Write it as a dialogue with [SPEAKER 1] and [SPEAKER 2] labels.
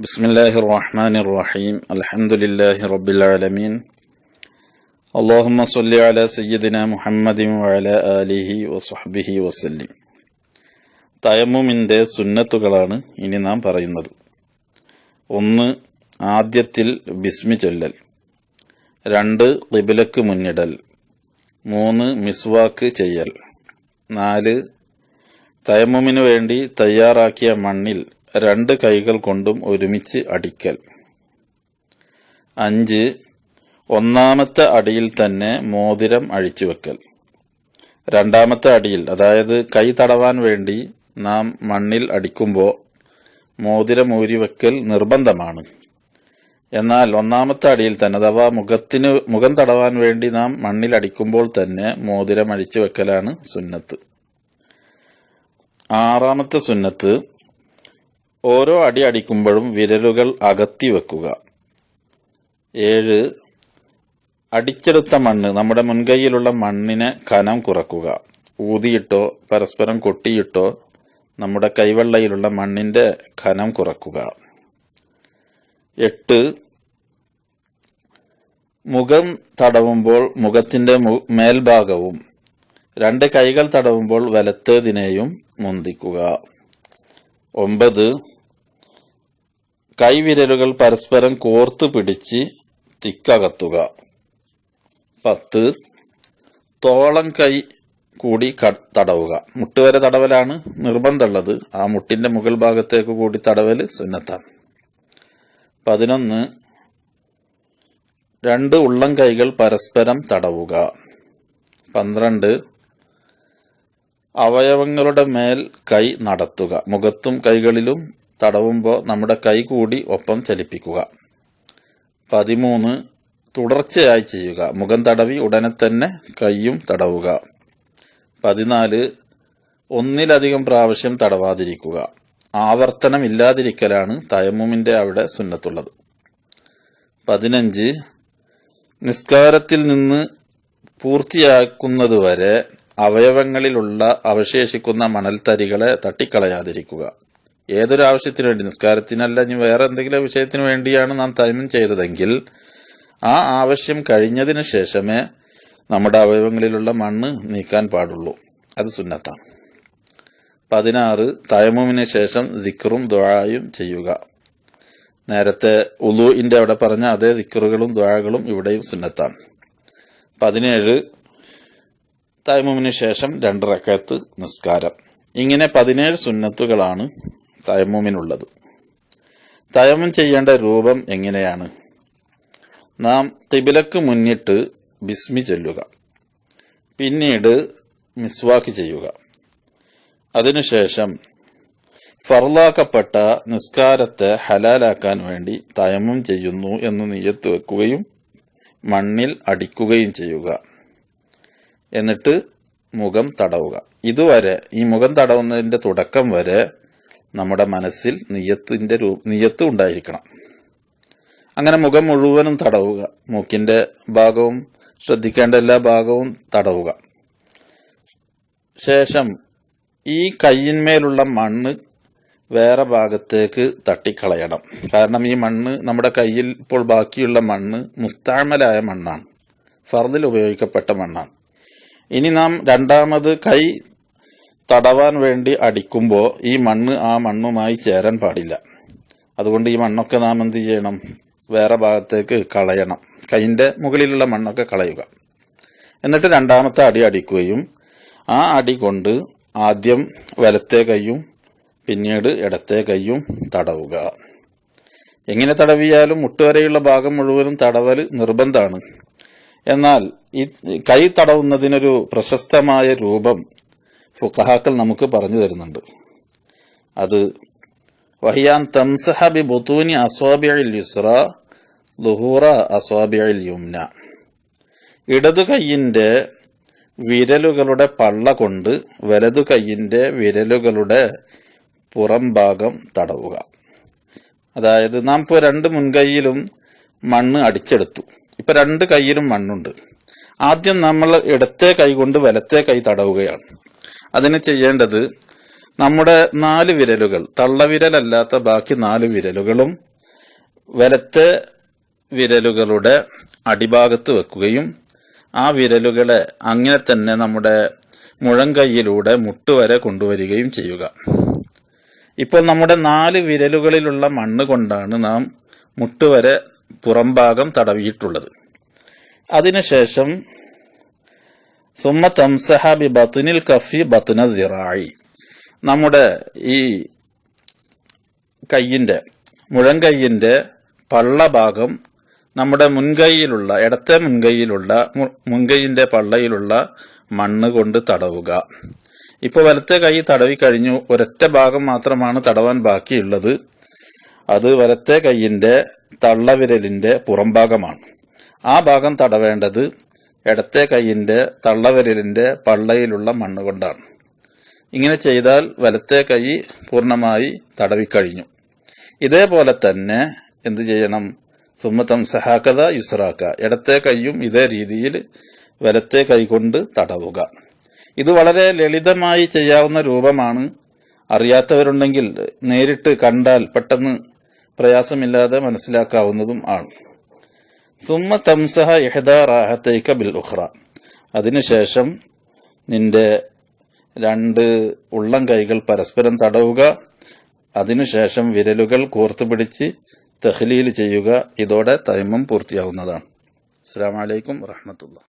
[SPEAKER 1] بسم الله الرحمن الرحيم الحمد لله رب العالمين اللهم صل على سيدنا محمد وعلى آله وصحبه وسلم തയമ്മുമിൻ്റെ സുന്നത്തുകളാണ് ഇനി നാം പറയുന്നത് ഒന്ന് ആദ്യത്തിൽ ബിസ്മി ചൊല്ലൽ രണ്ട് qiblക്ക് മുന്നിടൽ മൂന്ന് മിസ്വാക്ക് ചെയ്യൽ നാല് തയമ്മുമിനു വേണ്ടി തയ്യാറാക്കിയ മണ്ണിൽ രണ്ട് കൈകൾ കൊണ്ടും ഒരുമിച്ച് അടിക്കൽ. അഞ്ച് ഒന്നാമത്തെ അടിയിൽ തന്നെ മോതിരം അഴിച്ചുവെക്കൽ രണ്ടാമത്തെ അടിയിൽ അതായത് കൈ തടവാൻ വേണ്ടി നാം മണ്ണിൽ അടിക്കുമ്പോൾ മോതിരം ഊരിവെക്കൽ നിർബന്ധമാണ്. എന്നാൽ ഒന്നാമത്തെ അടിയിൽ തന്നെ അഥവാ മുഖത്തിന് മുഖം തടവാൻ വേണ്ടി നാം മണ്ണിൽ അടിക്കുമ്പോൾ തന്നെ മോതിരം അഴിച്ചു വെക്കലാണ് സുന്നത്ത്. ആറാമത്തെ സുന്നത്ത് ഓരോ അടി അടിക്കുമ്പോഴും വിരലുകൾ അകത്തി വെക്കുക. ഏഴ് അടിച്ചെടുത്ത മണ്ണ് നമ്മുടെ മുൻകൈയിലുള്ള മണ്ണിനെ കനം കുറക്കുക. ഊതിയിട്ടോ പരസ്പരം കൊട്ടിയിട്ടോ നമ്മുടെ കൈവെള്ളയിലുള്ള മണ്ണിന്റെ ഖനം കുറക്കുക. എട്ട് മുഖം തടവുമ്പോൾ മുഖത്തിന്റെ മേൽഭാഗവും രണ്ട് കൈകൾ തടവുമ്പോൾ വലത്തേതിനെയും മുന്തിക്കുക. ഒമ്പത് കൈവിരലുകൾ പരസ്പരം കോർത്തു പിടിച്ച് തിക്കകത്തുക. പത്ത്. തോളം കൈ കൂടി തടവുക. മുട്ടുവരെ തടവലാണ് നിർബന്ധമുള്ളത്. ആ മുട്ടിന്റെ മുകൾ ഭാഗത്തേക്ക് കൂടി തടവൽ സുന്നത്താണ് പതിനൊന്ന്. രണ്ട് ഉള്ളം കൈകൾ പരസ്പരം തടവുക. പന്ത്രണ്ട്. അവയവങ്ങളുടെ മേൽ കൈ നടത്തുക. മുഖത്തും കൈകളിലും തടവുമ്പോൾ നമ്മുടെ കൈ കൂടി ഒപ്പം ചലിപ്പിക്കുക. പതിമൂന്ന് തുടർച്ചയായി ചെയ്യുക. മുഖം തടവി ഉടനെ തന്നെ കൈയും തടവുക. പതിനാല് ഒന്നിലധികം പ്രാവശ്യം തടവാതിരിക്കുക. ആവർത്തനം ഇല്ലാതിരിക്കലാണ് തയമ്മുമിന്റെ അവിടെ സുന്നത്തുള്ളത്. പതിനഞ്ച് നിസ്കാരത്തിൽ നിന്ന് പൂർത്തിയാക്കുന്നതുവരെ അവയവങ്ങളിലുള്ള അവശേഷിക്കുന്ന മണൽത്തരികളെ തട്ടിക്കളയാതിരിക്കുക. ഏതൊരു ആവശ്യത്തിനു വേണ്ടി നിസ്കാരത്തിനല്ല ഇനി വേറെ എന്തെങ്കിലും വിഷയത്തിന് വേണ്ടിയാണ് നാം തൈമം ചെയ്തതെങ്കിൽ ആ ആവശ്യം കഴിഞ്ഞതിന് ശേഷമേ നമ്മുടെ അവയവങ്ങളിലുള്ള മണ്ണ് നീക്കാൻ പാടുള്ളൂ. അത് സുന്നത്താണ്. പതിനാറ് തയമുമിന് ശേഷം ദിക്റും ദ്വായും ചെയ്യുക. നേരത്തെ ഉലുവിന്റെ അവിടെ പറഞ്ഞ അതേ ദിക്റുകളും ദ്വാകളും ഇവിടെയും സുന്നത്താണ്. പതിനേഴ് തയമുമിന് ശേഷം രണ്ട് റക്കത്ത് നിസ്കാരം. ഇങ്ങനെ പതിനേഴ് സുന്നത്തുകളാണ് തയമുമിനുള്ളത്. തയമും ചെയ്യേണ്ട രൂപം എങ്ങനെയാണ്? നാം കിബിലക്ക് മുന്നിട്ട് ബിസ്മി ചൊല്ലുക. പിന്നീട് മിസ്വാക്ക് ചെയ്യുക. അതിനുശേഷം ഫർലാക്കപ്പെട്ട നിസ്കാരത്തെ ഹലാലാക്കാൻ വേണ്ടി തയമം ചെയ്യുന്നു എന്ന് നിയത്ത് വെക്കുകയും മണ്ണിൽ അടിക്കുകയും ചെയ്യുക. എന്നിട്ട് മുഖം തടവുക. ഇതുവരെ ഈ മുഖം തടവുന്നതിന്റെ തുടക്കം വരെ നമ്മുടെ മനസ്സിൽ നിയത്തിന്റെ രൂ നിയത്ത് ഉണ്ടായിരിക്കണം. അങ്ങനെ മുഖം മുഴുവനും തടവുക. മൂക്കിന്റെ ഭാഗവും ശ്രദ്ധിക്കേണ്ട എല്ലാ ഭാഗവും തടവുക. ശേഷം ഈ കയ്യിന്മേലുള്ള മണ്ണ് വേറെ ഭാഗത്തേക്ക് തട്ടിക്കളയണം. കാരണം ഈ മണ്ണ് നമ്മുടെ കയ്യിൽ ഇപ്പോൾ ബാക്കിയുള്ള മണ്ണ് മുസ്താമലായ മണ്ണാണ്. ഫർദിൽ ഉപയോഗിക്കപ്പെട്ട മണ്ണാണ്. ഇനി നാം രണ്ടാമത് കൈ തടവാൻ വേണ്ടി അടിക്കുമ്പോൾ ഈ മണ്ണ് ആ മണ്ണുമായി ചേരാൻ പാടില്ല. അതുകൊണ്ട് ഈ മണ്ണൊക്കെ നാം എന്ത് ചെയ്യണം? വേറെ ഭാഗത്തേക്ക് കളയണം. കൈന്റെ മുകളിലുള്ള മണ്ണൊക്കെ കളയുക. എന്നിട്ട് രണ്ടാമത്തെ അടി അടിക്കുകയും ആ അടി കൊണ്ട് ആദ്യം വലത്തെ കൈയും പിന്നീട് ഇടത്തെ കൈയും തടവുക. എങ്ങനെ തടവിയാലും മുട്ടുവരെയുള്ള ഭാഗം മുഴുവനും തടവൽ നിർബന്ധമാണ്. എന്നാൽ ഈ കൈ തടവുന്നതിനൊരു പ്രശസ്തമായ രൂപം ഫുഖഹാക്കൾ നമുക്ക് പറഞ്ഞു തരുന്നുണ്ട്. അത് വഹിയാൻ തംസഹ ബി ബുത്തൂനി അസ്വാബിഅൽ യുസ്ര ലുഹൂറ അസ്വാബിഅൽ യുംന. ഇടതു കൈയിന്റെ വിരലുകളുടെ പള്ള കൊണ്ട് വലതു കൈയിന്റെ വിരലുകളുടെ പുറം ഭാഗം തടവുക. അതായത് നാം ഇപ്പോൾ രണ്ട് മുൻകൈയിലും മണ്ണ് അടിച്ചെടുത്തു. ഇപ്പൊ രണ്ട് കൈയിലും മണ്ണുണ്ട്. ആദ്യം നമ്മൾ ഇടത്തെ കൈ കൊണ്ട് വലത്തെ കൈ തടവുകയാണ്. അതിന് ചെയ്യേണ്ടത് നമ്മുടെ നാല് വിരലുകൾ തള്ളവിരലല്ലാത്ത ബാക്കി നാല് വിരലുകളും വലത്തെ വിരലുകളുടെ അടിഭാഗത്ത് വെക്കുകയും ആ വിരലുകളെ അങ്ങനെ തന്നെ നമ്മുടെ മുഴങ്കൈയിലൂടെ മുട്ടുവരെ കൊണ്ടുവരികയും ചെയ്യുക. ഇപ്പോൾ നമ്മുടെ നാല് വിരലുകളിലുള്ള മണ്ണ് കൊണ്ടാണ് നാം മുട്ടുവരെ പുറംഭാഗം തടവിയിട്ടുള്ളത്. അതിനുശേഷം നമ്മുടെ ഈ കയ്യിന്റെ പള്ള പള്ളഭാഗം നമ്മുടെ മുൻകൈയിലുള്ള ഇടത്തെ മുൻകൈയിലുള്ള മുൻകൈയിന്റെ പള്ളയിലുള്ള മണ്ണ് കൊണ്ട് തടവുക. ഇപ്പൊ വലത്തെ കൈ തടവി കഴിഞ്ഞു. ഒരൊറ്റ ഭാഗം മാത്രമാണ് തടവാൻ ബാക്കിയുള്ളത്. അത് വലത്തെ കൈയിന്റെ തള്ളവിരലിന്റെ പുറംഭാഗമാണ് ആ ഭാഗം തടവേണ്ടത് ഇടത്തെ കൈയിന്റെ തള്ളവിരലിന്റെ പള്ളയിലുള്ള മണ്ണ് കൊണ്ടാണ്. ഇങ്ങനെ ചെയ്താൽ വലത്തെ കൈ പൂർണമായി തടവിക്കഴിഞ്ഞു. ഇതേപോലെ തന്നെ എന്തു ചെയ്യണം? സുമ്മത്തം സഹാക്കത യുസ്രാക്ക. ഇടത്തെ കൈയും ഇതേ രീതിയിൽ വലത്തെ കൈ കൊണ്ട് തടവുക. ഇത് വളരെ ലളിതമായി ചെയ്യാവുന്ന രൂപമാണ്. അറിയാത്തവരുണ്ടെങ്കിൽ നേരിട്ട് കണ്ടാൽ പെട്ടെന്ന് പ്രയാസമില്ലാതെ മനസ്സിലാക്കാവുന്നതും ആണ്. സുമ്മ തംസഹ ഇഹദ റാഹത്തൈക്ക ബിൽ ഉഖ്റ അതിനുശേഷം നിന്റെ രണ്ട് ഉള്ളം കൈകൾ പരസ്പരം തടവുക. അതിനുശേഷം വിരലുകൾ കോർത്തുപിടിച്ച് തഹ്ലീൽ ചെയ്യുക. ഇതോടെ തൈമം പൂർത്തിയാവുന്നതാണ്. അസ്സാം വലൈക്കും വറഹമത്തുള്ള